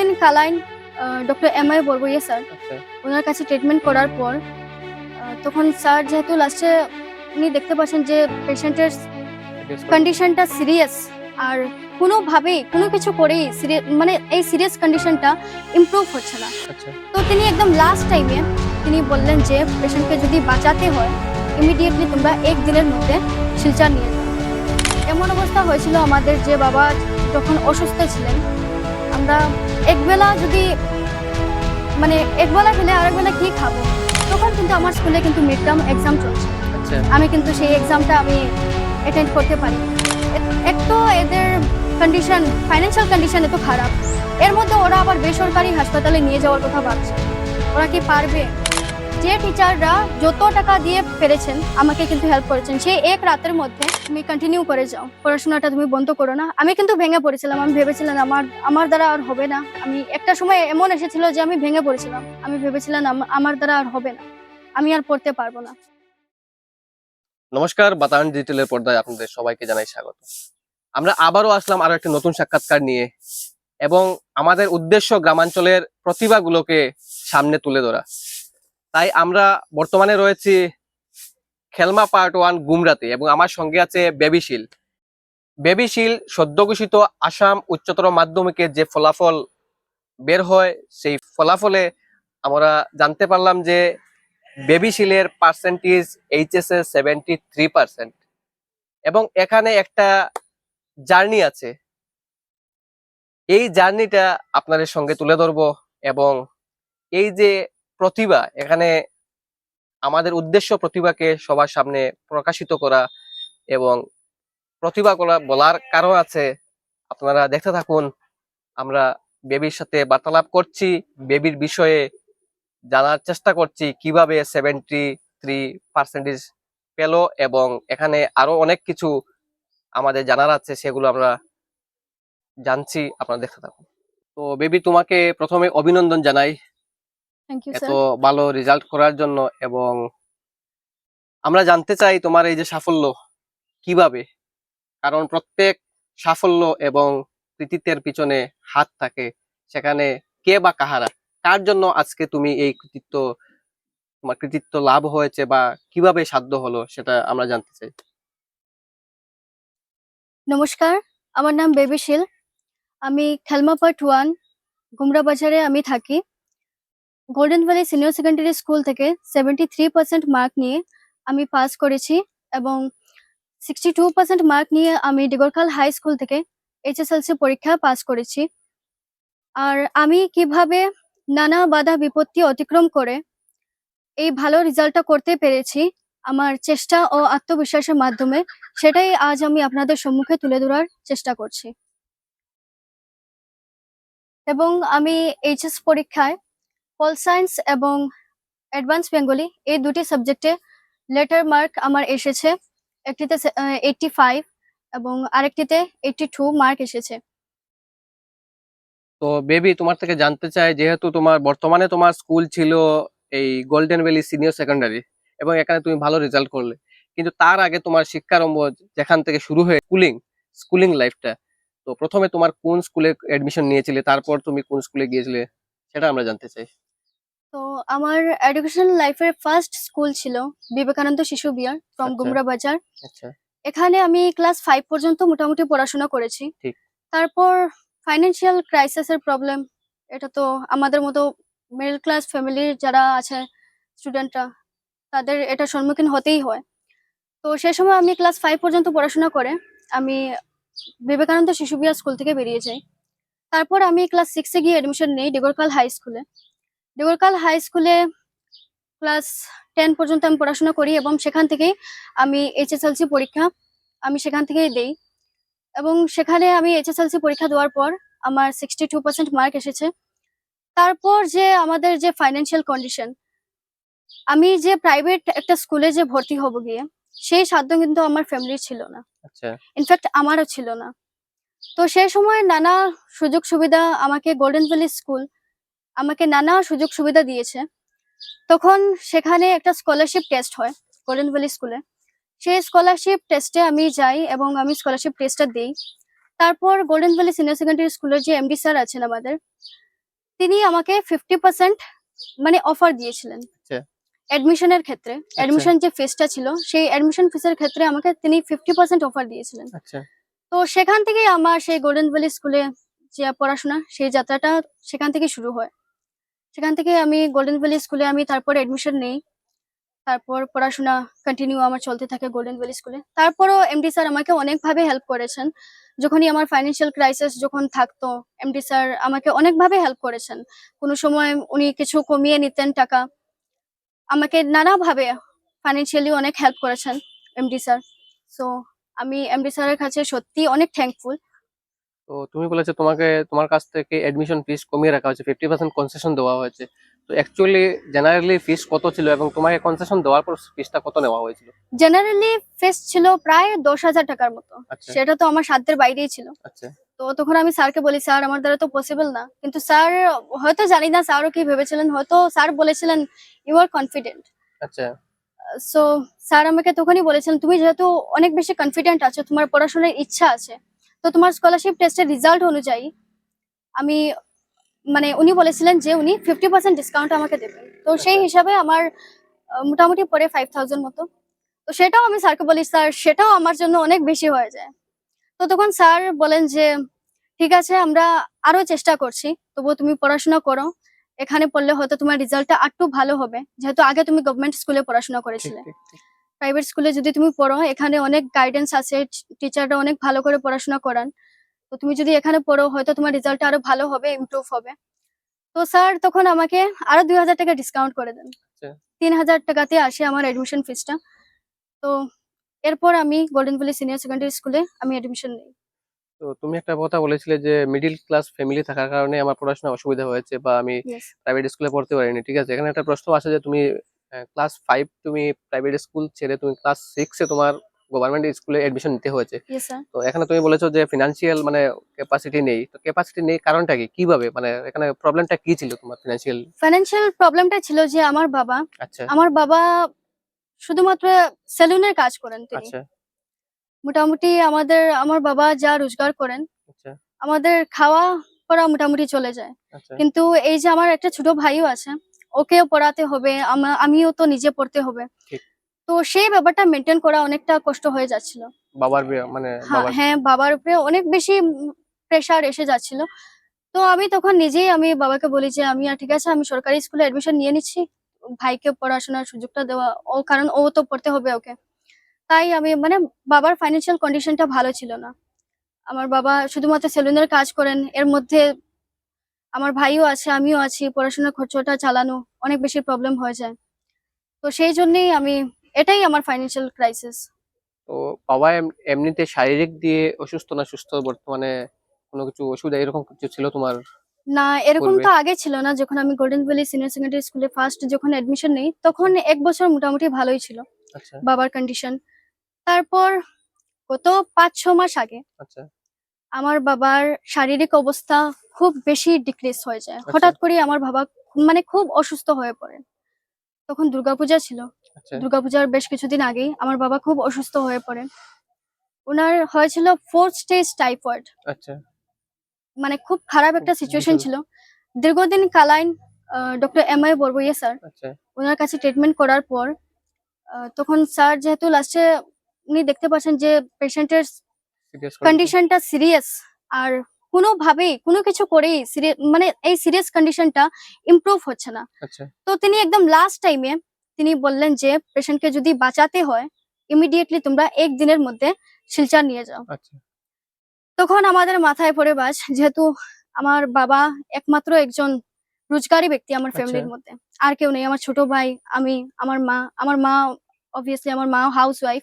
দীর্ঘদিন Kalain doctor M I Barbaiya sir আচ্ছা। ওনার কাছে ট্রিটমেন্ট করার পর তখন স্যার যেহেতু লাস্টে উনি দেখতে পাচ্ছেন যে পেশেন্টের কন্ডিশনটা সিরিয়াস আর কোনোভাবেই কোনো কিছু করেই মানে এই সিরিয়াস কন্ডিশনটা ইমপ্রুভ হচ্ছে না। আচ্ছা। তো তিনি একদম লাস্ট টাইমে তিনি বললেন যে পেশেন্টকে যদি বাঁচাতে হয় ইমিডিয়েটলি তোমরা এক দিনের মধ্যে শিলচর নিয়ে যাও। এমন অবস্থা হয়েছিল আমাদের যে বাবা যখন অসুস্থ ছিলেন আমরা একবেলা যদি মানে একবেলা খেলে আরেকবেলা কি খাব? তখন কিন্তু আমার স্কুলে কিন্তু মিড টার্ম এক্সাম চলছে। আচ্ছা। আমি কিন্তু সেই এক্সামটা আমি অ্যাটেন্ড করতে পারি। এক তো এদের কন্ডিশন ফাইন্যান্সিয়াল কন্ডিশন এত খারাপ। এর মধ্যে ওরা আবার বেসরকারি হাসপাতালে নিয়ে যাওয়ার কথা ভাবছে। ওরা কি পারবে? যে টিচাররা যত টাকা দিয়ে পেরেছেন, আমাকে কিন্তু হেল্প করেছেন। সেই এক রাতের মধ্যে তুমি কন্টিনিউ করে যাও। পড়াশোনাটা তুমি বন্ধ করো না। আমি কিন্তু ভেঙে পড়েছিলাম। আমি ভেবেছিলাম আমার আমার দ্বারা আর হবে না। আমি একটা সময় এমন এসেছিল যে আমি ভেঙে পড়েছিলাম। আমি ভেবেছিলাম আমার দ্বারা আর হবে না। আমি আর পড়তে পারব না। নমস্কার, বাতায়ন ডিজিটালের পর্দায় আপনাদের সবাইকে জানাই স্বাগত। আমরা আবারও আসলাম আরও একটি নতুন সাক্ষাৎকার নিয়ে এবং আমাদের উদ্দেশ্য গ্রামাঞ্চলের প্রতিভাগুলোকে সামনে তুলে ধরা। তাই আমরা বর্তমানে রয়েছি খেলমা পার্ট ওয়ান গুমরাতে এবং আমার সঙ্গে আছে বেবিশিল। বেবিশিল সদ্য ঘোষিত আসাম উচ্চতর মাধ্যমিকে যে ফলাফল বের হয়, সেই ফলাফলে আমরা জানতে পারলাম যে বেবিশিলের পার্সেন্টেজ এইচএস এ সেভেন্টি থ্রি পার্সেন্ট এবং এখানে একটা জার্নি আছে। এই জার্নিটা আপনাদের সঙ্গে তুলে ধরবো এবং এই যে প্রতিভা, এখানে আমাদের উদ্দেশ্য প্রতিভাকে সবার সামনে প্রকাশিত করা এবং প্রতিভা করা বলার কারণ আছে। আপনারা দেখতে থাকুন, আমরা বেবির সাথে বার্তালাপ করছি, বেবির বিষয়ে জানার চেষ্টা করছি, কীভাবে সেভেন্টি থ্রি পার্সেন্টেজ পেল এবং এখানে আরও অনেক কিছু আমাদের জানার আছে, সেগুলো আমরা জানছি, আপনারা দেখতে থাকুন। তো বেবি, তোমাকে প্রথমে অভিনন্দন জানাই। এত ভালো রেজাল্ট করার জন্য এবং আমরা জানতে চাই তোমার এই যে সাফল্য কীভাবে? কারণ প্রত্যেক সাফল্য এবং কৃতিত্বের পিছনে হাত থাকে। সেখানে কে বা কাহারা? কার জন্য আজকে তুমি এই কৃতিত্ব তোমার কৃতিত্ব লাভ হয়েছে বা কীভাবে সাধ্য হলো সেটা আমরা জানতে চাই। নমস্কার আমার নাম বেবিশিল আমি খেলমা পার্ট ওয়ান গুমরা বাজারে আমি থাকি। Golden valley senior secondary school থেকে সেভেন্টি থ্রি পার্সেন্ট মার্ক নিয়ে আমি পাস করেছি এবং সিক্সটি টু পার্সেন্ট মার্ক নিয়ে আমি ডিগরখাল হাই স্কুল থেকে এইচএসএলসি পরীক্ষা পাস করেছি। আর আমি কীভাবে নানা বাধা বিপত্তি অতিক্রম করে এই ভালো রেজাল্টটা করতে পেরেছি আমার চেষ্টা ও আত্মবিশ্বাসের মাধ্যমে, সেটাই আজ আমি আপনাদের সম্মুখে তুলে ধরার চেষ্টা করছি। এবং আমি এইচএস পরীক্ষায় পল সায়েন্স এবং অ্যাডভান্স বেঙ্গলি এই দুটি সাবজেক্টে লেটার মার্ক আমার এসেছে। একটিতে এইটটি ফাইভ এবং আরেকটিতে এইটটি টু মার্ক এসেছে। তো বেবি তোমার থেকে জানতে চাই, যেহেতু তোমার বর্তমানে তোমার স্কুল ছিল এই গোল্ডেন ভ্যালি সিনিয়র সেকেন্ডারি এবং এখানে তুমি ভালো রেজাল্ট করলে। কিন্তু তার আগে তোমার শিক্ষারম্ভ যেখান থেকে শুরু হয়ে স্কুলিং স্কুলিং লাইফটা তো প্রথমে তোমার কোন স্কুলে অ্যাডমিশন নিয়েছিলে, তারপর তুমি কোন স্কুলে গিয়েছিলে, সেটা আমরা জানতে চাই। তো আমার এডুকেশন লাইফের ফার্স্ট স্কুল ছিল বিবেকানন্দ শিশু বিহার ফ্রম আচ্ছা। গুমরা বাজার। আচ্ছা। এখানে আমি ক্লাস ফাইভ পর্যন্ত মোটামুটি পড়াশোনা করেছি। ঠিক। তারপর ফাইন্যান্সিয়াল ক্রাইসিসের প্রবলেম এটা তো আমাদের মতো মিডল ক্লাস ফ্যামিলির যারা আছে স্টুডেন্টরা তাদের এটা সম্মুখীন হতেই হয়। তো সেই সময় আমি ক্লাস ফাইভ পর্যন্ত পড়াশোনা করে আমি বিবেকানন্দ শিশু বিহার স্কুল থেকে বেরিয়ে যাই। তারপর আমি ক্লাস সিক্সে গিয়ে এডমিশন নিই ডিগরকাল হাই স্কুলে ডিগরকাল হাই স্কুলে ক্লাস টেন পর্যন্ত আমি পড়াশোনা করি এবং সেখান থেকেই আমি এইচএসএলসি পরীক্ষা আমি সেখান থেকেই দেই। এবং সেখানে আমি এইচএসএলসি পরীক্ষা দেওয়ার পর আমার সিক্সটি টু পার্সেন্ট মার্ক এসেছে। তারপর যে আমাদের যে ফাইন্যান্সিয়াল কন্ডিশন আমি যে প্রাইভেট একটা স্কুলে যে ভর্তি হব গিয়ে সেই সাধ্য কিন্তু আমার ফ্যামিলির ছিল না। আচ্ছা। ইনফ্যাক্ট আমারও ছিল না। তো সেই সময় নানা সুযোগ সুবিধা আমাকে গোল্ডেন ভ্যালি স্কুল আমাকে নানা সুযোগ সুবিধা দিয়েছে। তখন সেখানে একটা স্কলারশিপ টেস্ট হয় গোল্ডেন ভ্যালি স্কুলে সেই স্কলারশিপ টেস্টে আমি যাই এবং আমি স্কলারশিপ টেস্টটা দিই। তারপর গোল্ডেন ভ্যালি সিনিয়র সেকেন্ডারি স্কুলের যে এমডি স্যার আছেন আমাদের তিনি আমাকে ফিফটি পার্সেন্ট মানে অফার দিয়েছিলেন। আচ্ছা। অ্যাডমিশনের ক্ষেত্রে। অ্যাডমিশন যে ফিসটা ছিল সেই অ্যাডমিশন ফিসের ক্ষেত্রে আমাকে তিনি ফিফটি পার্সেন্ট অফার দিয়েছিলেন। আচ্ছা। তো সেখান থেকেই আমার সেই গোল্ডেন ভ্যালি স্কুলে যে পড়াশোনা সেই যাত্রাটা সেখান থেকে শুরু হয়। সেখান থেকে আমি গোল্ডেন ভ্যালি স্কুলে আমি তারপর এডমিশন নেই। তারপর পড়াশোনা কন্টিনিউ আমার চলতে থাকে গোল্ডেন ভ্যালি স্কুলে তারপরও এমডি স্যার আমাকে অনেকভাবে হেল্প করেছেন। যখনই আমার ফাইন্যান্সিয়াল ক্রাইসিস যখন থাকতো এমডি স্যার আমাকে অনেকভাবে হেল্প করেছেন। কোনো সময় উনি কিছু কমিয়ে নিতেন টাকা। আমাকে নানাভাবে ফাইন্যান্সিয়ালি অনেক হেল্প করেছেন এমডি স্যার সো আমি এমডি স্যারের কাছে সত্যি অনেক থ্যাঙ্কফুল তো তুমি বলেছ তোমাকে তোমার কাছ থেকে অ্যাডমিশন ফিস কমিয়ে রাখা হয়েছে ফিফটি পার্সেন্ট কনসেশন দেওয়া হয়েছে। তো অ্যাকচুয়ালি জেনারেলি ফিস কত ছিল এবং তোমাকে কনসেশন দেওয়ার পর ফিসটা কত নেওয়া হয়েছিল? জেনারেলি ফিস ছিল প্রায় দশ হাজার টাকার মতো। আচ্ছা। সেটা তো আমার সাধ্যের বাইরেই ছিল। আচ্ছা। তো তখন আমি স্যারকে বলি স্যার আমার দ্বারা তো পসিবল না। কিন্তু স্যার হয়তো জানি না স্যারও কি ভেবেছিলেন হয়তো স্যার বলেছিলেন ইউ আর কনফিডেন্ট আচ্ছা। সো স্যার আমাকে তখনই বলেছিলেন তুমি যেহেতু অনেক বেশি কনফিডেন্ট আছো তোমার পড়াশোনার ইচ্ছা আছে তো তোমার স্কলারশিপ টেস্টের রেজাল্ট অনুযায়ী আমি মানে উনি বলেছিলেন যে উনি ফিফটি পার্সেন্ট ডিসকাউন্ট আমাকে দেবেন। তো সেই। হিসাবে আমার মোটামুটি পরে ফাইভ থাউজেন্ড মতো। তো সেটাও আমি স্যারকে বলি স্যার সেটাও আমার জন্য অনেক বেশি হয়ে যায়। তো তখন স্যার বলেন যে ঠিক আছে আমরা আরও চেষ্টা করছি তবুও তুমি পড়াশোনা করো। এখানে পড়লে হয়তো তোমার রেজাল্টটা আরটু ভালো হবে যেহেতু আগে তুমি গভর্নমেন্ট স্কুলে পড়াশোনা করেছিলে। প্রাইভেট স্কুলে যদি তুমি পড়ো এখানে অনেক গাইডেন্স আছে টিচাররা অনেক ভালো করে পড়াশোনা করান। তো তুমি যদি এখানে পড়ো হয়তো তোমার রেজাল্ট আরও ভালো হবে ইমপ্রুভ হবে। তো স্যার তখন আমাকে আরও দুই হাজার টাকা ডিসকাউন্ট করে দেন। আচ্ছা। তিন হাজার টাকাতে আসে আমার এডমিশন ফিসটা তো এরপর আমি গোল্ডেন ভ্যালি সিনিয়র সেকেন্ডারি স্কুলে আমি এডমিশন নিই। তো তুমি একটা কথা বলেছিলে যে মিডিল ক্লাস ফ্যামিলি থাকার কারণে আমার পড়াশোনা অসুবিধা হয়েছে বা আমি প্রাইভেট স্কুলে পড়তে পারিনি ঠিক আছে? এখানে একটা প্রশ্ন আসে যে তুমি ক্লাস ফাইভ তুমি প্রাইভেট স্কুল ছেড়ে তুমি ক্লাস সিক্সে তোমার গভর্নমেন্ট স্কুলে এডমিশন নিতে হয়েছে। তো এখানে তুমি বলেছ যে ফিনান্সিয়াল মানে ক্যাপাসিটি নেই। তো ক্যাপাসিটি নেই কারণটা কি? কীভাবে? মানে এখানে প্রবলেমটা কি ছিল তোমার ফিনান্সিয়াল ফাইন্যান্সিয়াল প্রবলেমটা ছিল যে আমার বাবা আচ্ছা। আমার বাবা শুধুমাত্র সেলুনের কাজ করেন তিনি। আচ্ছা। মোটামুটি আমাদের আমার বাবা যা রোজগার করেন আচ্ছা। আমাদের খাওয়া পড়া মোটামুটি চলে যায়। আচ্ছা। কিন্তু এই যে আমার একটা ছোট ভাইও আছে ওকেও পড়াতে হবে আমা- আমিও তো নিজে পড়তে হবে। তো সেই ব্যাপারটা মেনটেন করা অনেকটা কষ্ট হয়ে যাচ্ছিল। বাবার মানে হ্যাঁ, বাবার হ্যাঁ উপরে অনেক বেশি প্রেশার এসে যাচ্ছিল। তো আমি তখন নিজেই আমি বাবাকে বলি যে আমি আর ঠিক আছে আমি সরকারি স্কুলে এডমিশন নিয়ে নিচ্ছি। ভাইকে পড়াশোনার সুযোগটা দেওয়া ও কারণ ও তো পড়তে হবে ওকে। তাই আমি মানে বাবার ফাইন্যান্সিয়াল কন্ডিশনটা ভালো ছিল না। আমার বাবা শুধুমাত্র সেলুনের কাজ করেন এর মধ্যে আমার ভাইও আছে আমিও আছি পড়াশোনার খরচটা চালানো অনেক বেশি প্রবলেম হয়ে যায়। তো সেই জন্যই আমি এটাই আমার ফাইন্যান্সিয়াল ক্রাইসিস তো বাবা এমনিতে শারীরিক দিয়ে অসুস্থ না সুস্থ? বর্তমানে কোনো কিছু অসুবিধা এরকম কিছু ছিল তোমার? না এরকম তো আগে ছিল না। যখন আমি গোল্ডেন ভ্যালি সিনিয়র সেকেন্ডারি স্কুলে ফার্স্ট যখন এডমিশন নেই তখন এক বছর মোটামুটি ভালোই ছিল আচ্ছা। বাবার কন্ডিশন তারপর গত পাঁচ ছ মাস আগে আচ্ছা। আমার বাবার শারীরিক অবস্থা খুব বেশি ডিক্রিজ হয়ে যায়। আচ্ছা। হঠাৎ করে আমার বাবা মানে খুব অসুস্থ হয়ে পড়ে তখন দুর্গাপূজা ছিল। আচ্ছা। দুর্গাপূজার বেশ কিছুদিন আগেই আমার বাবা খুব অসুস্থ হয়ে পড়ে ওনার হয়েছিল ফোর্থ স্টেজ টাইফয়েড আচ্ছা। মানে খুব খারাপ একটা সিচুয়েশন ছিল। দীর্ঘদিন Kalain doctor M I Barbaiya sir আচ্ছা। ওনার কাছে ট্রিটমেন্ট করার পর তখন স্যার যেহেতু লাস্টে উনি দেখতে পাচ্ছেন যে পেশেন্টের কন্ডিশনটা সিরিয়াস আর কোনোভাবেই কোনো কিছু করেই সিরিয়াস মানে এই সিরিয়াস কন্ডিশনটা ইমপ্রুভ হচ্ছে না। আচ্ছা। তো তিনি একদম লাস্ট টাইমে তিনি বললেন যে পেশেন্টকে যদি বাঁচাতে হয় ইমিডিয়েটলি তোমরা এক দিনের মধ্যে শিলচার নিয়ে যাও। আচ্ছা। তখন আমাদের মাথায় পড়ে বাস যেহেতু আমার বাবা একমাত্র একজন রোজগারি ব্যক্তি আমার আচ্ছা। ফ্যামিলির মধ্যে। আর কেউ নেই আমার ছোট ভাই আমি আমার মা আমার মা অবভিয়াসলি আমার মা হাউস ওয়াইফ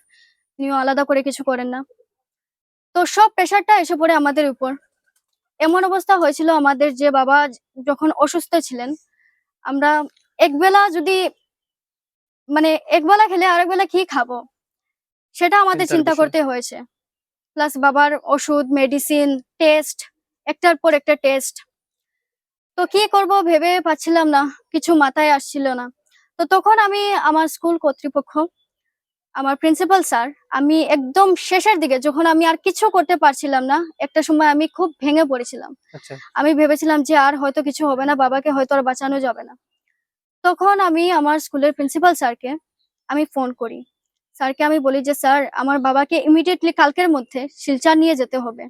তিনিও আলাদা করে কিছু করেন না। তো সব প্রেশারটা এসে পড়ে আমাদের উপর। এমন অবস্থা হয়েছিল আমাদের যে বাবা যখন অসুস্থ ছিলেন আমরা একবেলা যদি মানে একবেলা খেলে আরেক বেলা কি খাব? সেটা আমাদের চিন্তা করতে হয়েছে। প্লাস বাবার ওষুধ মেডিসিন টেস্ট একটার পর একটা টেস্ট তো কি করব ভেবে পাচ্ছিলাম না কিছু মাথায় আসছিল না। তো তখন আমি আমার স্কুল কর্তৃপক্ষ আমার প্রিন্সিপাল স্যার আমি একদম শেষের দিকে যখন আমি আর কিছু করতে পারছিলাম না একটা সময় আমি খুব ভেঙে পড়েছিলাম। আচ্ছা। আমি ভেবেছিলাম যে আর হয়তো কিছু হবে না বাবাকে হয়তো আর বাঁচানো যাবে না। তখন আমি আমার স্কুলের প্রিন্সিপাল স্যারকে আমি ফোন করি। স্যারকে আমি বলি যে স্যার আমার বাবাকে ইমিডিয়েটলি কালকের মধ্যে শিলচার নিয়ে যেতে হবে।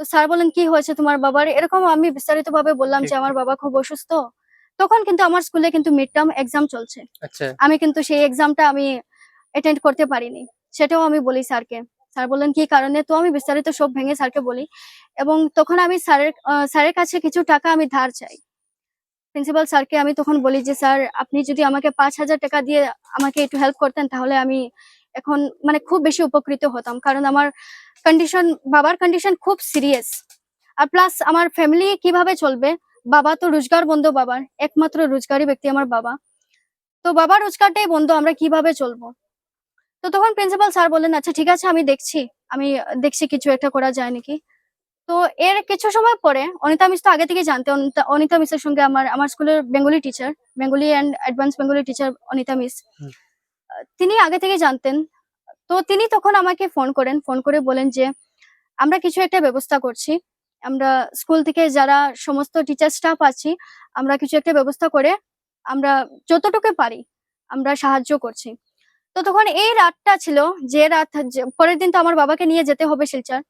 তো স্যার বলেন কি হয়েছে তোমার বাবার? এরকম আমি বিস্তারিত ভাবে বললাম যে আমার বাবা খুব অসুস্থ। তখন কিন্তু আমার স্কুলে কিন্তু মিড টার্ম এক্সাম চলছে। আচ্ছা। আমি কিন্তু সেই এক্সামটা আমি অ্যাটেন্ড করতে পারিনি। সেটাও আমি বলি স্যারকে। স্যার বললেন, কি কারণে? তো আমি বিস্তারিত সব ভেঙে স্যারকে বলি। এবং তখন আমি স্যারের স্যারের কাছে কিছু টাকা আমি ধার চাই। প্রিন্সিপাল স্যারকে আমি তখন বলি যে, স্যার, আপনি যদি আমাকে পাঁচ হাজার টাকা দিয়ে আমাকে একটু হেল্প করতেন, তাহলে আমি এখন মানে খুব বেশি উপকৃত হতাম। কারণ আমার কন্ডিশন বাবার কন্ডিশন খুব সিরিয়াস আর প্লাস আমার ফ্যামিলি কীভাবে চলবে? বাবা তো রোজগার বন্ধ বাবার। একমাত্র রোজগারি ব্যক্তি আমার বাবা। তো বাবার রোজগারটাই বন্ধ, আমরা কীভাবে চলবো? তো তখন প্রিন্সিপাল স্যার বললেন আচ্ছা ঠিক আছে আমি দেখছি। আমি দেখছি কিছু একটা করা যায় নাকি? তো এর কিছু সময় পরে অনিতা মিস তো আগে থেকে জানতে অনিতা- মিসের সঙ্গে আমার আমার স্কুলের Bengali teacher Bengali and advance Bengali teacher Anita miss তিনি আগে থেকে জানতেন। তো তিনি তখন আমাকে ফোন করেন ফোন করে বলেন যে আমরা কিছু একটা ব্যবস্থা করছি। আমরা স্কুল থেকে যারা সমস্ত টিচার স্টাফ আছি আমরা কিছু একটা ব্যবস্থা করে আমরা যতটুকু পারি আমরা সাহায্য করছি। তো তখন এই রাতটা ছিল যে রাত পরের দিন তো আমার বাবাকে নিয়ে যেতে হবে শিলচর।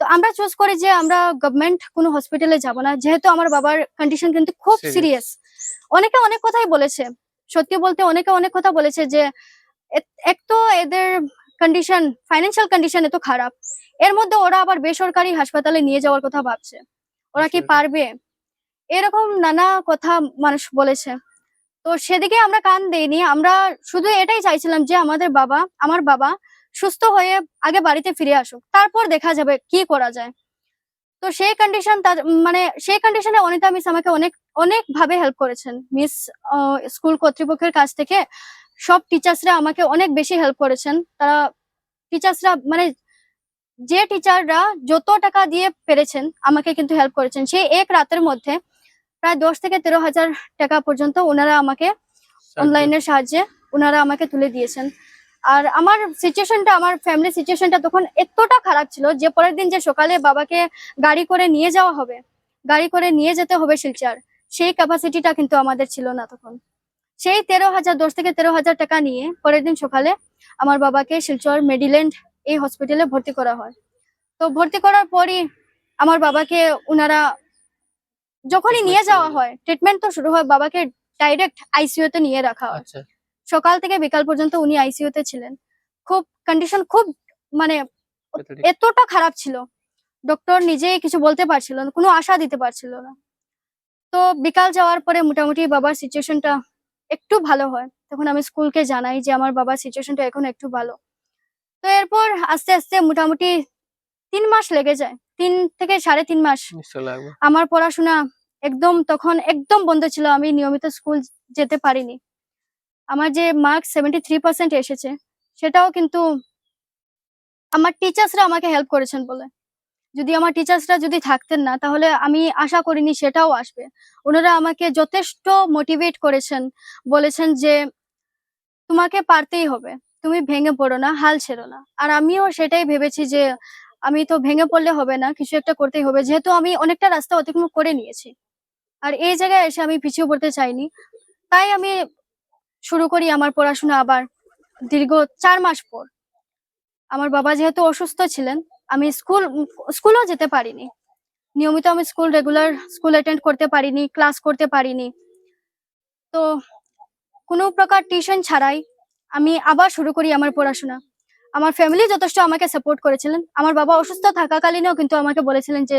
তো আমরা চুজ করি যে আমরা গভর্নমেন্ট কোনো হসপিটালে যাব না। যেহেতু আমার বাবার কন্ডিশন কিন্তু খুব সিরিয়াস অনেকে অনেক কথাই বলেছে। সত্যি বলতে অনেকে অনেক কথা বলেছে যে এক তো এদের কন্ডিশন ফাইন্যান্সিয়াল কন্ডিশন এত খারাপ। এর মধ্যে ওরা আবার বেসরকারি হাসপাতালে নিয়ে যাওয়ার কথা ভাবছে। ওরা কি পারবে? এরকম নানা কথা মানুষ বলেছে। তো সেদিকে আমরা কান দেইনি। আমরা শুধু এটাই চাইছিলাম যে আমাদের বাবা, আমার বাবা সুস্থ হয়ে আগে বাড়িতে ফিরে আসুক। তারপর দেখা যাবে কি করা যায়। তো সেই কন্ডিশন মানে সেই কন্ডিশনে অনিতা মিস আমাকে অনেক অনেক ভাবে হেল্প করেছেন মিস স্কুল কর্তৃপক্ষের কাছ থেকে সব টিচার্সরা আমাকে অনেক বেশি হেল্প করেছেন। তারা টিচার্সরা মানে যে টিচাররা যত টাকা দিয়ে পেরেছেন, আমাকে কিন্তু হেল্প করেছেন। সেই এক রাতের মধ্যে প্রায় দশ থেকে তেরো হাজার টাকা পর্যন্ত ওনারা আমাকে অনলাইনের সাহায্যে ওনারা আমাকে তুলে দিয়েছেন। আর আমার সিচুয়েশনটা আমার ফ্যামিলি সিচুয়েশনটা তখন এতটা খারাপ ছিল যে পরের দিন যে সকালে বাবাকে গাড়ি করে নিয়ে যাওয়া হবে গাড়ি করে নিয়ে যেতে হবে শিলচার সেই ক্যাপাসিটিটা কিন্তু আমাদের ছিল না তখন। সেই তেরো হাজার দশ থেকে তেরো হাজার টাকা নিয়ে পরের দিন সকালে আমার বাবাকে শিলচর মেডিল্যান্ড এই হসপিটালে ভর্তি করা হয়। তো ভর্তি করার পরই আমার বাবাকে ওনারা যখনই নিয়ে যাওয়া হয় ট্রিটমেন্ট তো শুরু হয় বাবাকে ডাইরেক্ট আইসিইউ তে নিয়ে রাখা হয়। আচ্ছা। সকাল থেকে বিকাল পর্যন্ত উনি আইসিইউ তে ছিলেন। খুব কন্ডিশন খুব মানে এতটা খারাপ ছিল। ডক্টর নিজেই কিছু বলতে পারছিল না কোনো আশা দিতে পারছিল না। তো বিকাল যাওয়ার পরে মোটামুটি বাবার সিচুয়েশনটা একটু ভালো হয়। তখন আমি স্কুলকে জানাই যে আমার বাবার সিচুয়েশনটা এখন একটু ভালো। তো এরপর আস্তে আস্তে মোটামুটি তিন মাস লেগে যায়। তিন থেকে সাড়ে তিন মাস। আমার পড়াশোনা একদম তখন একদম বন্ধ ছিল আমি নিয়মিত স্কুল যেতে পারিনি। আমার যে মার্কস সেভেন্টি থ্রি পার্সেন্ট এসেছে সেটাও কিন্তু আমার টিচার্সরা আমাকে হেল্প করেছেন বলে। যদি আমার টিচার্সরা যদি থাকতেন না তাহলে আমি আশা করিনি সেটাও আসবে। ওনারা আমাকে যথেষ্ট মোটিভেট করেছেন বলেছেন যে তোমাকে পারতেই হবে তুমি ভেঙে পড়ো না হাল ছেড়ো না। আর আমিও সেটাই ভেবেছি যে আমি তো ভেঙে পড়লে হবে না, কিছু একটা করতেই হবে। যেহেতু আমি অনেকটা রাস্তা অতিক্রম করে নিয়েছি। আর এই জায়গায় এসে আমি পিছিয়ে পড়তে চাইনি। তাই আমি শুরু করি আমার পড়াশোনা আবার দীর্ঘ চার মাস পর। আমার বাবা যেহেতু অসুস্থ ছিলেন, আমি স্কুল, স্কুলও যেতে পারিনি। নিয়মিত আমি স্কুল রেগুলার স্কুল অ্যাটেন্ড করতে পারিনি, ক্লাস করতে পারিনি। তো কোনো প্রকার টিউশন ছাড়াই আমি আবার শুরু করি আমার পড়াশোনা। আমার ফ্যামিলি যথেষ্ট আমাকে সাপোর্ট করেছিলেন। আমার বাবা অসুস্থ থাকাকালীনও কিন্তু আমাকে বলেছিলেন যে,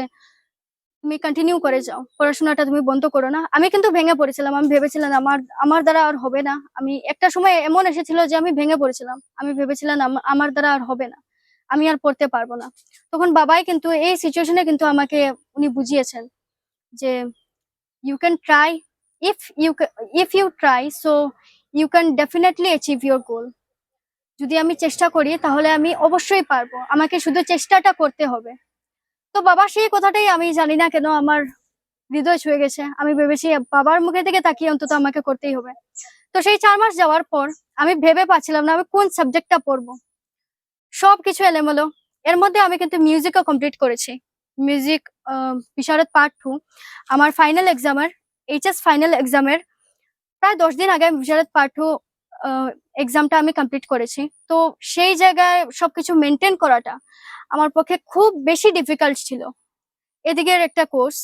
তুমি কন্টিনিউ করে যাও। পড়াশোনাটা তুমি বন্ধ করো না। আমি কিন্তু ভেঙে পড়েছিলাম। আমি ভেবেছিলাম আমার আমার দ্বারা আর হবে না। আমি একটা সময় এমন এসেছিল যে, আমি ভেঙে পড়েছিলাম। আমি ভেবেছিলাম আমার দ্বারা আর হবে না। আমি আর পড়তে পারব না। তখন বাবাই কিন্তু এই সিচুয়েশনে কিন্তু আমাকে, উনি বুঝিয়েছেন যে you can try if you if you try so you can definitely achieve your goal যদি আমি চেষ্টা করি, তাহলে আমি অবশ্যই পারব। আমাকে শুধু চেষ্টাটা করতে হবে। তো বাবা, সেই কথাটাই আমি জানি না কেন আমার হৃদয় ছুঁয়ে গেছে। আমি ভেবেছি, বাবার মুখে থেকে তাকিয়ে অন্তত আমাকে করতেই হবে। তো সেই চার মাস যাওয়ার পর আমি ভেবে পাচ্ছিলাম না আমি কোন সাবজেক্টটা পড়ব। সব কিছু এলোমেলো। এর মধ্যে আমি কিন্তু মিউজিকও কমপ্লিট করেছি। মিউজিক বিশারদ পার্ট টু। আমার ফাইনাল এক্সামের, এইচএস ফাইনাল এক্সামের প্রায় দশ দিন আগে বিশারদ পার্ট টু এক্সামটা আমি কমপ্লিট করেছি। তো সেই জায়গায় সবকিছু মেনটেন করাটা আমার পক্ষে খুব বেশি ডিফিকাল্ট ছিল। এদিকের একটা কোর্স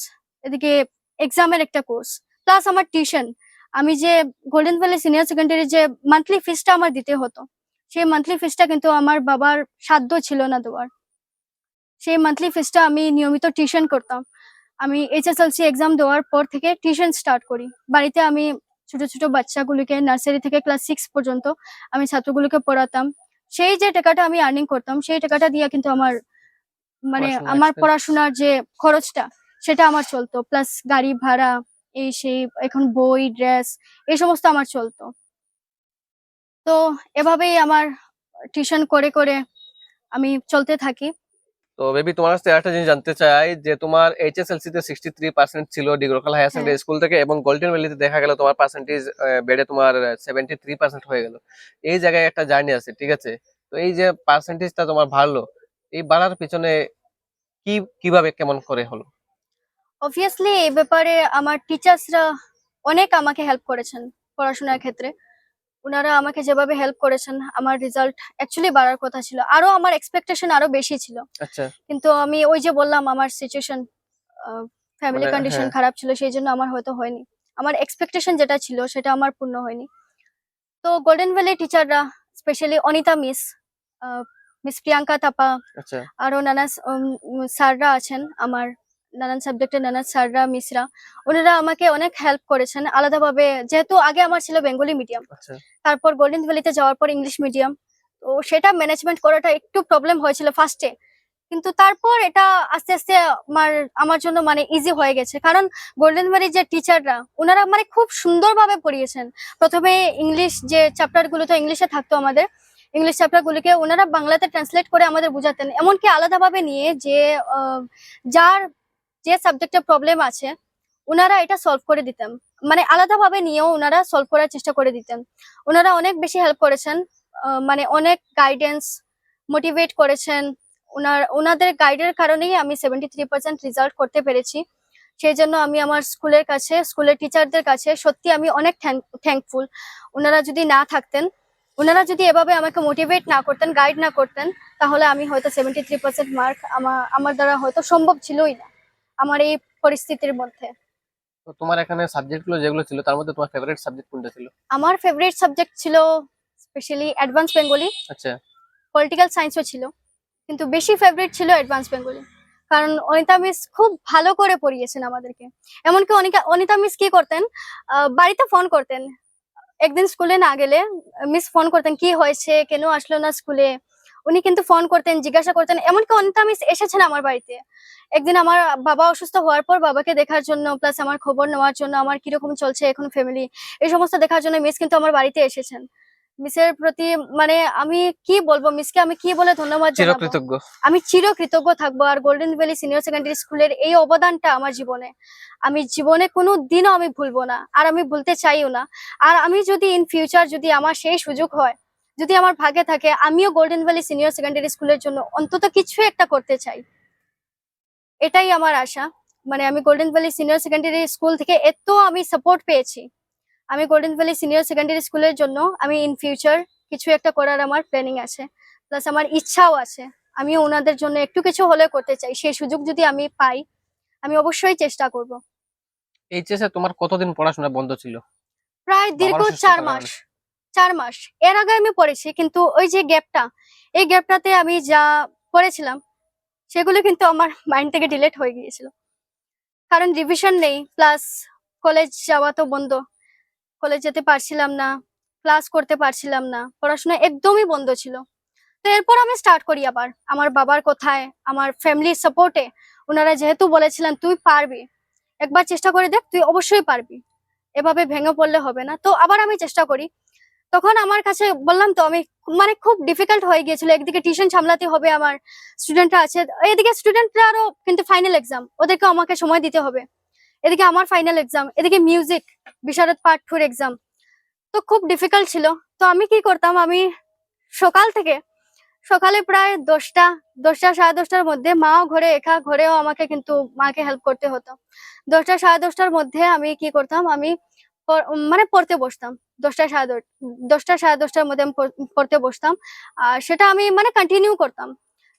এদিকে এক্সামের একটা কোর্স প্লাস আমার টিউশন আমি যে গোল্ডেন ভ্যালি সিনিয়র সেকেন্ডারি যে মান্থলি ফিসটা আমার দিতে হতো, সেই মান্থলি ফিসটা কিন্তু আমার বাবার সাধ্য ছিল না দেওয়ার। সেই মান্থলি ফিসটা আমি নিয়মিত টিউশন করতাম। আমি এইচএসএলসি এক্সাম দেওয়ার পর থেকে টিউশন স্টার্ট করি। বাড়িতে আমি ছোট ছোট বাচ্চাগুলিকে নার্সারি থেকে ক্লাস সিক্স পর্যন্ত আমি ছাত্রগুলোকে পড়াতাম। সেই যে টাকাটা আমি আর্নিং করতাম সেই টাকাটা দিয়ে কিন্তু আমার মানে আমার পড়াশোনার যে খরচটা সেটা আমার চলতো। প্লাস গাড়ি ভাড়া এই সেই এখন বই ড্রেস এই সমস্ত আমার চলতো। তো এভাবেই আমার টিউশন করে করে আমি চলতে থাকি। তো বেবি তোমার কাছে একটা জিনিস জানতে চাই যে তোমার এইচএসএলসি তে সিক্সটি থ্রি পার্সেন্ট ছিল ডিগ্রকাল হায়ার সেকেন্ডারি স্কুল থেকে এবং গোল্ডেন ভ্যালিতে দেখা গেল তোমার পার্সেন্টেজ বেড়ে তোমার সেভেন্টি থ্রি পার্সেন্ট হয়ে গেল। এই জায়গায় একটা জার্নি আছে ঠিক আছে? তো এই যে পার্সেন্টেজটা তোমার বাড়লো এই বাড়ার পিছনে কি কীভাবে কেমন করে হলো? অবভিয়াসলি এই ব্যাপারে আমার টিচার্সরা অনেক আমাকে হেল্প করেছেন পড়াশোনার ক্ষেত্রে। ওনারা আমাকে যেভাবে হেল্প করেছেন আমার রেজাল্ট অ্যাকচুয়ালি বাড়ার কথা ছিল। আরও আমার এক্সপেকটেশন আরও বেশি ছিল। আচ্ছা। কিন্তু আমি ওই যে বললাম আমার সিচুয়েশন ফ্যামিলি কন্ডিশন। খারাপ ছিল সেই জন্য আমার হয়তো হয়নি। আমার এক্সপেকটেশন যেটা ছিল সেটা আমার পূর্ণ হয়নি। তো গোল্ডেন ভ্যালি টিচাররা specially Anita miss miss Priyanka Thapa আচ্ছা। আরও নানা উম, উম, স্যাররা আছেন আমার নানান সাবজেক্টের নানান স্যাররা মিসরা ওনারা আমাকে অনেক হেল্প করেছেন আলাদাভাবে। যেহেতু আগে আমার ছিল বেঙ্গলি মিডিয়াম আচ্ছা। তারপর গোল্ডেন ভ্যালিতে যাওয়ার পর ইংলিশ মিডিয়াম তো সেটা ম্যানেজমেন্ট করাটা একটু প্রবলেম হয়েছিল ফার্স্টে কিন্তু তারপর এটা আস্তে আস্তে আমার আমার জন্য মানে ইজি হয়ে গেছে। কারণ গোল্ডেন ভ্যালির যে টিচাররা ওনারা মানে খুব সুন্দরভাবে পড়িয়েছেন। প্রথমে ইংলিশ যে চ্যাপ্টারগুলো তো ইংলিশে থাকতো আমাদের ইংলিশ চ্যাপ্টার গুলিকে ওনারা বাংলাতে ট্রান্সলেট করে আমাদের বোঝাতেন। এমনকি আলাদাভাবে নিয়ে যে যার যে সাবজেক্টে প্রবলেম আছে ওনারা এটা সলভ করে দিতেন। মানে আলাদাভাবে নিয়েও ওনারা সলভ করার চেষ্টা করে দিতেন। ওনারা অনেক বেশি হেল্প করেছেন মানে অনেক গাইডেন্স মোটিভেট করেছেন। ওনার ওনাদের গাইডের কারণেই আমি সেভেন্টি থ্রি পার্সেন্ট রেজাল্ট করতে পেরেছি। সেই জন্য আমি আমার স্কুলের কাছে স্কুলের টিচারদের কাছে সত্যি আমি অনেক থ্যাঙ্কফুল ওনারা যদি না থাকতেন ওনারা যদি এভাবে আমাকে মোটিভেট না করতেন গাইড না করতেন, তাহলে আমি হয়তো সেভেন্টি থ্রি পার্সেন্ট মার্ক আমার আমার দ্বারা হয়তো সম্ভব ছিলই না। আমার এই পরিস্থিতির মধ্যে। তো তোমার এখানে সাবজেক্টগুলো যেগুলো ছিল তার মধ্যে তোমার ফেভারিট সাবজেক্ট কোনটা ছিল? আমার ফেভারিট সাবজেক্ট ছিল স্পেশালি অ্যাডভান্স বেঙ্গলি আচ্ছা। পলিটিক্যাল সায়েন্সও ছিল। কিন্তু বেশি ফেভারিট ছিল অ্যাডভান্স বেঙ্গলি কারণ অনিতা মিস খুব ভালো করে পড়িয়েছেন আমাদেরকে। এমনকি অনিকা অনিতা মিস কি করতেন? বাড়িতে ফোন করতেন। একদিন স্কুলে না গেলে মিস ফোন করতেন কি হয়েছে? কেন আসলো না স্কুলে উনি কিন্তু ফোন করতেন জিজ্ঞাসা করতেন এমনকি অনিতা মিস এসেছেন আমার বাড়িতে। একদিন আমার বাবা অসুস্থ হওয়ার পর বাবাকে দেখার জন্য প্লাস আমার খবর নেওয়ার জন্য আমার কীরকম চলছে এখন ফ্যামিলি এই সমস্ত দেখার জন্য মিস কিন্তু আমার বাড়িতে এসেছেন। মিসের প্রতি মানে আমি কি বলব মিসকে আমি কি বলে ধন্যবাদ চিরকৃতজ্ঞ। আমি চির কৃতজ্ঞ থাকব আর গোল্ডেন ভ্যালি সিনিয়র সেকেন্ডারি স্কুলের এই অবদানটা আমার জীবনে। আমি জীবনে কোনো দিনও আমি ভুলবো না আর আমি ভুলতে চাইও না। আর আমি যদি ইন ফিউচার যদি আমার সেই সুযোগ হয় যদি আমার ভাগে থাকে আমিও গোল্ডেন ভ্যালি সিনিয়র সেকেন্ডারি স্কুলের জন্য অন্তত কিছু একটা করতে চাই। এটাই আমার আশা। মানে আমি golden valley senior secondary school থেকে এত আমি সাপোর্ট পেয়েছি। আমি গোল্ডেন ভ্যালি সিনিয়র সেকেন্ডারি স্কুলের জন্য আমি ইন ফিউচার কিছু একটা করার আমার প্ল্যানিং আছে। প্লাস আমার ইচ্ছাও আছে। আমি ওনাদের জন্য একটু কিছু হলে করতে চাই। সেই সুযোগ যদি আমি পাই আমি অবশ্যই চেষ্টা করব। এইচএস তোমার কতদিন পড়াশোনা বন্ধ ছিল? প্রায় দীর্ঘ চার মাস। চার মাস। এর আগে আমি পড়েছি, কিন্তু ওই যে গ্যাপটা এই গ্যাপটাতে আমি যা পড়েছিলাম, সেগুলো কিন্তু আমার মাইন্ড থেকে ডিলেট হয়ে গিয়েছিল। কারণ রিভিশন নেই প্লাস কলেজ যাওয়া তো বন্ধ। কলেজ যেতে পারছিলাম না ক্লাস করতে পারছিলাম না, পড়াশোনা একদমই বন্ধ ছিল। তো এরপর আমি স্টার্ট করি আবার। আমার বাবার কোথায়, আমার ফ্যামিলির সাপোর্টে ওনারা যেহেতু বলেছিলেন, তুই পারবি। একবার চেষ্টা করে দেখ, তুই অবশ্যই পারবি। এভাবে ভেঙে পড়লে হবে না। তো আবার আমি চেষ্টা করি তখন আমার কাছে বললাম তো আমি মানে খুব ডিফিকাল্ট হয়ে গিয়েছিল। একদিকে টিউশন সামলাতে হবে আমার স্টুডেন্টরা আছে, এদিকে স্টুডেন্টরারও কিন্তু ফাইনাল এক্সাম ওদেরকে আমাকে সময় দিতে হবে। এদিকে আমার ফাইনাল এক্সাম এদিকে মিউজিক বিশারদ পার্ট টুর এক্সাম তো খুব ডিফিকাল্ট ছিল। তো আমি কি করতাম, আমি সকাল থেকে, সকালে প্রায় দশটা দশটা, সাড়ে দশটার মধ্যে মাও ঘরে, একা ঘরেও আমাকে কিন্তু মাকে হেল্প করতে হতো। দশটা, সাড়ে দশটার মধ্যে আমি কি করতাম, আমি মানে পড়তে বসতাম। দশটা সাড়ে দশ, দশটা সাড়ে দশটার মধ্যে আমি পড়তে বসতাম। আর সেটা আমি মানে কন্টিনিউ করতাম।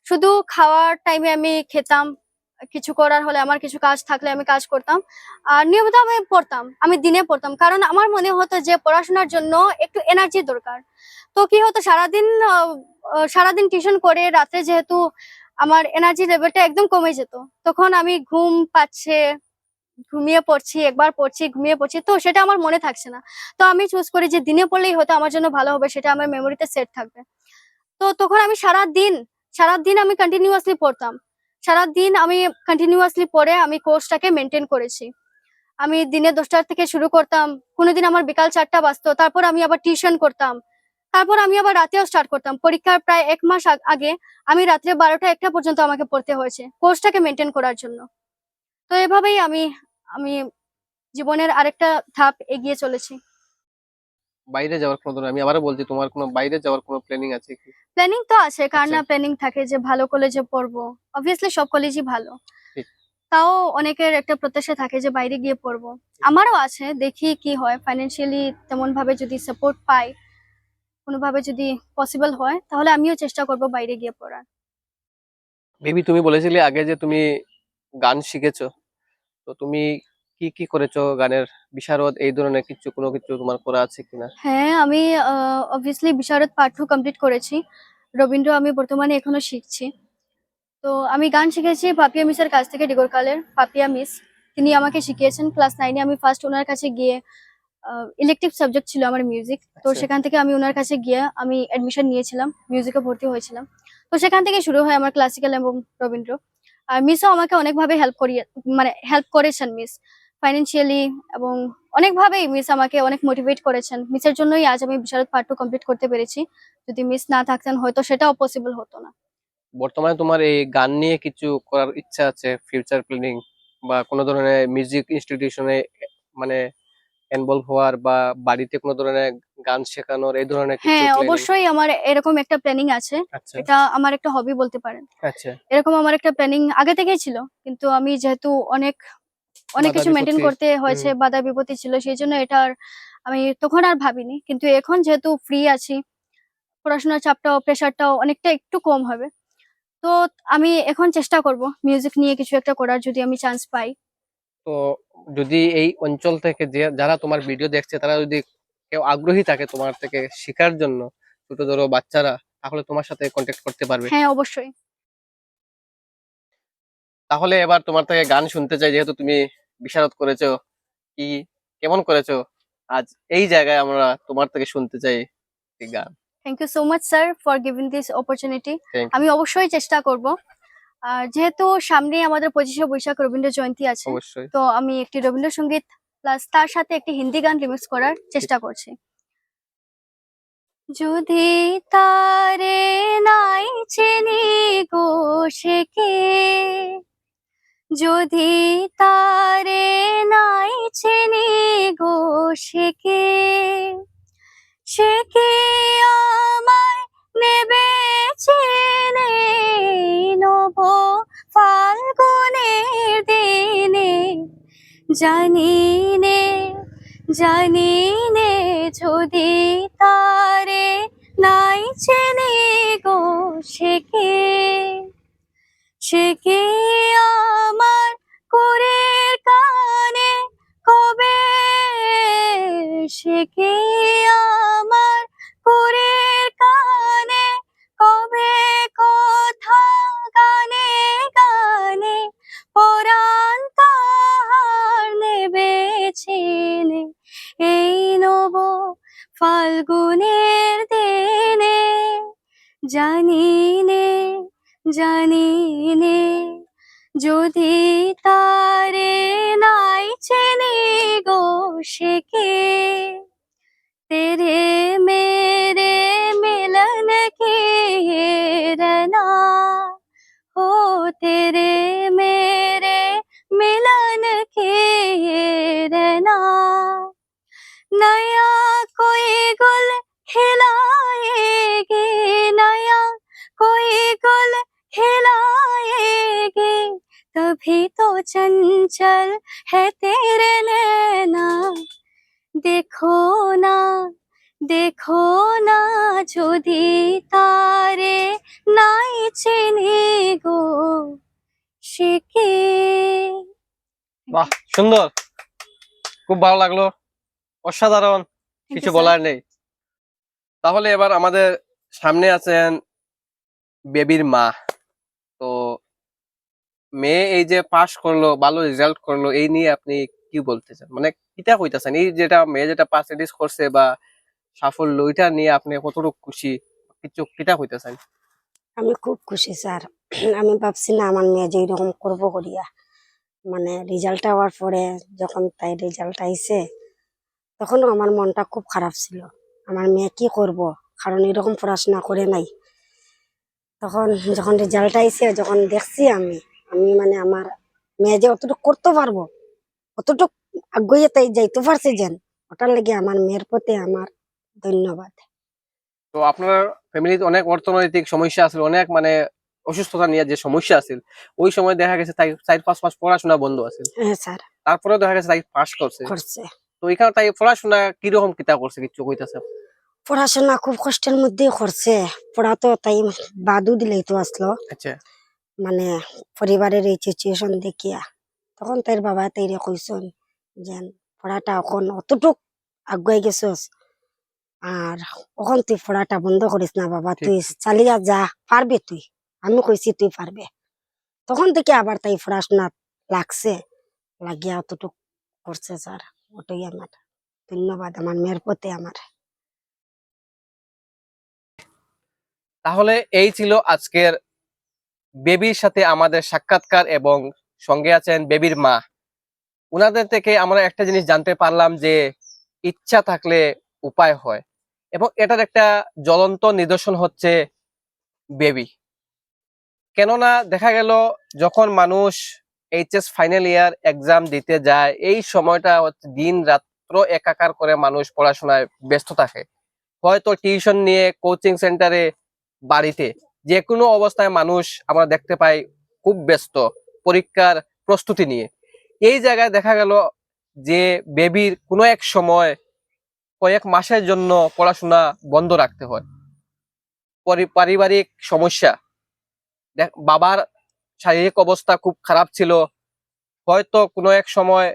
শুধু খাওয়ার টাইমে আমি খেতাম। কিছু করার হলে আমার কিছু কাজ থাকলে আমি কাজ করতাম। আর নিয়মিত আমি পড়তাম। আমি দিনে পড়তাম। কারণ আমার মনে হতো যে পড়াশোনার জন্য একটু এনার্জি দরকার। তো কি হতো, সারাদিন সারাদিন টিউশন করে রাতে যেহেতু আমার এনার্জি লেভেলটা একদম কমে যেত, তখন আমি ঘুম পাচ্ছে ঘুমিয়ে পড়ছি, একবার পড়ছি, ঘুমিয়ে পড়ছি, তো সেটা আমার মনে থাকছে না। তো আমি চুজ করি যে দিনে পড়লেই হয়তো আমার জন্য ভালো হবে, সেটা আমার মেমোরিতে সেট থাকবে। তো তখন আমি সারা দিন সারা দিন আমি কন্টিনিউয়াসলি পড়তাম। সারা দিন আমি কন্টিনিউয়াসলি পড়ে আমি কোর্সটাকে মেনটেন করেছি। আমি দিনে দশটার থেকে শুরু করতাম, কোনোদিন আমার বিকাল চারটা বাজতো, তারপর আমি আবার টিউশন করতাম। তারপর আমি আবার রাতেও স্টার্ট করতাম। পরীক্ষার প্রায় এক মাস আগে আমি রাত্রে বারোটা একটা পর্যন্ত আমাকে পড়তে হয়েছে কোর্সটাকে মেনটেন করার জন্য। তো এভাবেই আমি আমি জীবনের আরেকটা ধাপ এগিয়ে চলেছি। বাইরে যাওয়ার কোনো আমি আবারও বলছি তোমার কোনো বাইরে যাওয়ার কোনো প্ল্যানিং আছে কি? প্ল্যানিং তো আছে কার না আচ্ছা। প্ল্যানিং থাকে যে ভালো কলেজে পড়ব। অবভিয়াসলি সব কলেজই ভালো। তাও অনেকের একটা প্রত্যাশা থাকে যে বাইরে গিয়ে পড়ব। আমারও আছে দেখি কি হয়। ফাইন্যান্সিয়ালি তেমন ভাবে যদি সাপোর্ট পাই কোনোভাবে যদি পসিবল হয় তাহলে আমিও চেষ্টা করব বাইরে গিয়ে পড়ার। বেবি তুমি বলেছিলে আগে যে তুমি গান শিখেছো। তো তুমি কি কি করেছ গানের বিশারদ? এই ধরনের কিছু কোনো কিছু তোমার করা আছে কিনা? হ্যাঁ আমি অবভিয়াসলি বিশারদ পাঠ্য কমপ্লিট করেছি। রবীন্দ্র আমি বর্তমানে এখনও শিখছি। তো আমি গান শিখেছি পাপিয়া মিসের কাছ থেকে ডিগরকালের পাপিয়া মিস। তিনি আমাকে শিখিয়েছেন ক্লাস নাইনে। আমি ফার্স্ট ওনার কাছে গিয়ে ইলেকটিভ সাবজেক্ট ছিল আমার মিউজিক তো আচ্ছা। সেখান থেকে আমি ওনার কাছে গিয়ে আমি অ্যাডমিশন নিয়েছিলাম। মিউজিকে ভর্তি হয়েছিলাম। তো সেখান থেকে শুরু হয় আমার ক্লাসিক্যাল এবং রবীন্দ্র। আর মিসও আমাকে অনেকভাবে হেল্প করিয়ে মানে হেল্প করেছেন মিস ফাইন্যান্সিয়ালি এবং অনেকভাবেই মিস আমাকে অনেক মোটিভেট করেছেন। মিসের জন্যই আজ আমি বিশারদ পার্ট টু কমপ্লিট করতে পেরেছি। যদি মিস না থাকতেন, হয়তো সেটাও পসিবল হতো না। বর্তমানে তোমার এই গান নিয়ে কিছু করার ইচ্ছা আছে ফিউচার প্ল্যানিং বা কোনো ধরনের মিউজিক ইনস্টিটিউশনে মানে ইনভলভ হওয়ার বা বাড়িতে কোনো ধরনের গান শেখানোর এই ধরনের কিছু হ্যাঁ অবশ্যই আমার এরকম একটা প্ল্যানিং আছে। আচ্ছা। এটা আমার একটা হবি বলতে পারেন। আচ্ছা। এরকম আমার একটা প্ল্যানিং আগে থেকেই ছিল কিন্তু আমি যেহেতু অনেক অনেক কিছু মেনটেন করতে হয়েছে বাধা বিপত্তি ছিল সেই জন্য এটা আর আমি তখন আর ভাবিনি। কিন্তু এখন যেহেতু ফ্রি আছি পড়াশোনার চাপটাও প্রেশারটাও অনেকটা একটু কম হবে। তো আমি এখন চেষ্টা করব মিউজিক নিয়ে কিছু একটা করার যদি আমি চান্স পাই। তো যদি এই অঞ্চল থেকে যে যারা তোমার ভিডিও দেখছে তারা যদি কেউ আগ্রহী থাকে তোমার থেকে শেখার জন্য ছোট ধরো বাচ্চারা তাহলে তোমার সাথে কন্ট্যাক্ট করতে পারবে। হ্যাঁ অবশ্যই। তাহলে এবার তোমার থেকে গান শুনতে চাই যেহেতু তুমি বিশারদ করেছ কি কেমন করেছ? আজ এই জায়গায় আমরা তোমার থেকে শুনতে চাই এই গান। Thank you so much sir for giving this opportunity আমি অবশ্যই চেষ্টা করব। আর যেহেতু সামনে আমাদের পঁচিশে বৈশাখ রবীন্দ্র জয়ন্তী আছে অবশ্যই। তো আমি একটি রবীন্দ্রসঙ্গীত প্লাস তার সাথে একটি হিন্দি গান রিমিক্স করার চেষ্টা করছি। যদি তারে নাই চিনি গো কে? যদি তারে নাই চিনি গো কে? সে কি জানি নে জানি নে যদি তারে নাই চেনে গো সে কে? সে কে আমার কুরের কানে কবে? সে কে জানি নে যদি তারে নাই চেনে গো সে কে? সুন্দর। খুব ভালো লাগল। অসাধারণ। কিছু বলার নেই। তাহলে এবার আমাদের সামনে আছেন বেবির মা। তো মেয়ে এই যে পাশ করল ভালো রেজাল্ট করল এই নিয়ে আপনি কি বলতে চান মানে কিটা কইতাছেন এই যেটা মেয়ে যেটা পার্সেন্টেজ করছে বা সাফল্য ওইটা নিয়ে আপনি কতটুকু খুশি? কিছু কিটা কইতাছেন। আমি খুব খুশি স্যার। আমি ভাবছি না আমার মেয়ে যে এরকম করব করিয়া। মানে রেজাল্ট হওয়ার পরে যখন তাই রেজাল্ট আইছে, তখনও আমার মনটা খুব খারাপ ছিল। আমার মেয়ে কি করব? কারণ এরকম পড়াশোনা করে নাই। তখন যখন রেজাল্ট আইসে যখন দেখছি আমি আমি মানে আমার মেয়ে যে অতটুকু করতে পারব, অতটুকু আগুয়ে তাই যাইতে পারছে যেন, ওটার লেগে আমার মেয়ের প্রতি আমার ধন্যবাদ। তো আপনার ফ্যামিলিতে অনেক অর্থনৈতিক সমস্যা আছে, অনেক মানে অসুস্থতা নিয়ে যে সমস্যা আছে ওই সময় দেখা গেছে তাই চার পাঁচ মাস পড়াশোনা বন্ধ আছে হ্যাঁ স্যার। তারপরে দেখা গেছে তাই পাস করছে। করছে। তো এখানে তাই পড়াশোনা কীরকম কিতা করছে কিছু কইতাছে? পড়াশোনা খুব কষ্টের মধ্যে করছে। পড়া তো তাই বাদু দিলেই তো আসলো। আচ্ছা। মানে পরিবারের এই সিচুয়েশন দেখিয়া। তখন তার বাবা তাইরে কইসন যে পড়াটা এখন অতটুক আগুয়াই গেছস। আর ওখান তুই পড়াটা বন্ধ করিস না বাবা তুই চালিয়া যা পারবে তুই? আমি কইছি, তুই পারবে? তখন থেকে আবার তাই পড়াশোনা লাগছে, লাগিয়া অতটুক করছে স্যার, ওটাই আমার। ধন্যবাদ আমার মেয়ের প্রতি আমার। তাহলে এই ছিল আজকের বেবির সাথে আমাদের সাক্ষাৎকার এবং সঙ্গে আছেন বেবির মা। ওনাদের থেকে আমরা একটা জিনিস জানতে পারলাম যে ইচ্ছা থাকলে উপায় হয় এবং এটার একটা জ্বলন্ত নিদর্শন হচ্ছে বেবি। কেননা দেখা গেল যখন মানুষ এইচএস ফাইনাল ইয়ার এক্সাম দিতে যায়, এই সময়টা দিন রাত্র একাকার করে মানুষ পড়াশোনায় ব্যস্ত থাকে। হয়তো টিউশন নিয়ে কোচিং সেন্টারে বাড়িতে যে কোনো অবস্থায় মানুষ আমরা দেখতে পাই খুব ব্যস্ত পরীক্ষার প্রস্তুতি নিয়ে। এই জায়গায় দেখা গেল যে বেবির কোনো এক সময় কয়েক মাসের জন্য পড়াশোনা বন্ধ রাখতে হয়। পরি- পারিবারিক সমস্যা বাবার শারীরিক অবস্থা খুব খারাপ ছিল। হয়তো কোনো এক সময়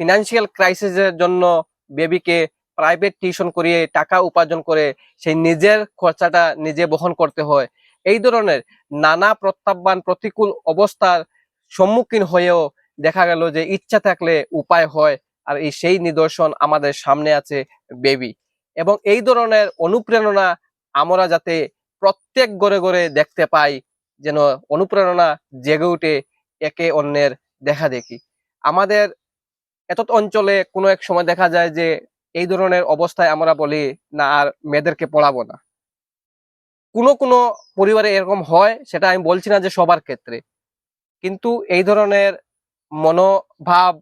ফিনান্সিয়াল ক্রাইসিসের জন্য বেবিকে প্রাইভেট টিউশন করিয়ে টাকা উপার্জন করে সেই নিজের খরচাটা নিজে বহন করতে হয়। এই ধরনের নানা প্রত্যাহ্বান, প্রতিকূল অবস্থার সম্মুখীন হয়েও দেখা গেল যে ইচ্ছা থাকলে উপায় হয় আর এই সেই নিদর্শন আমাদের সামনে আছে বেবি। এবং এই ধরনের অনুপ্রেরণা আমরা যাতে প্রত্যেক ঘরে ঘরে দেখতে পাই যেন অনুপ্রেরণা জেগে উঠে একে অন্যের দেখা দেখি। আমাদের এত অঞ্চলে কোনো এক সময় দেখা যায় যে, এই ধরনের অবস্থায় আমরা বলি, না, আর মেয়েদেরকে পড়াবো না। কোনো কোনো পরিবারে এরকম হয়, সেটা আমি বলছি না যে সবার ক্ষেত্রে। কিন্তু এই ধরনের মনোভাব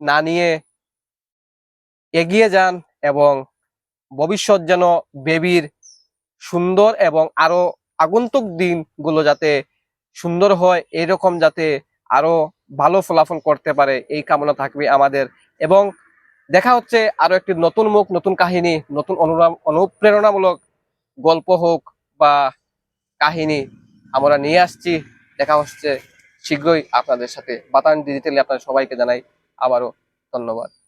না নিয়ে এগিয়ে যান এবং ভবিষ্যৎ যেন বেবির সুন্দর এবং আরও আগন্তুক দিনগুলো যাতে সুন্দর হয়, এরকম যাতে আরও ভালো ফলাফল করতে পারে, এই কামনা থাকবে আমাদের। এবং দেখা হচ্ছে আরও একটি নতুন মুখ, নতুন কাহিনী, নতুন অনুপ্রেরণামূলক গল্প হোক বা কাহিনী আমরা নিয়ে আসছি। দেখা হচ্ছে শীঘ্রই আপনাদের সাথে। বাতান ডিজিটালি আপনাদের সবাইকে জানাই আবারও ধন্যবাদ।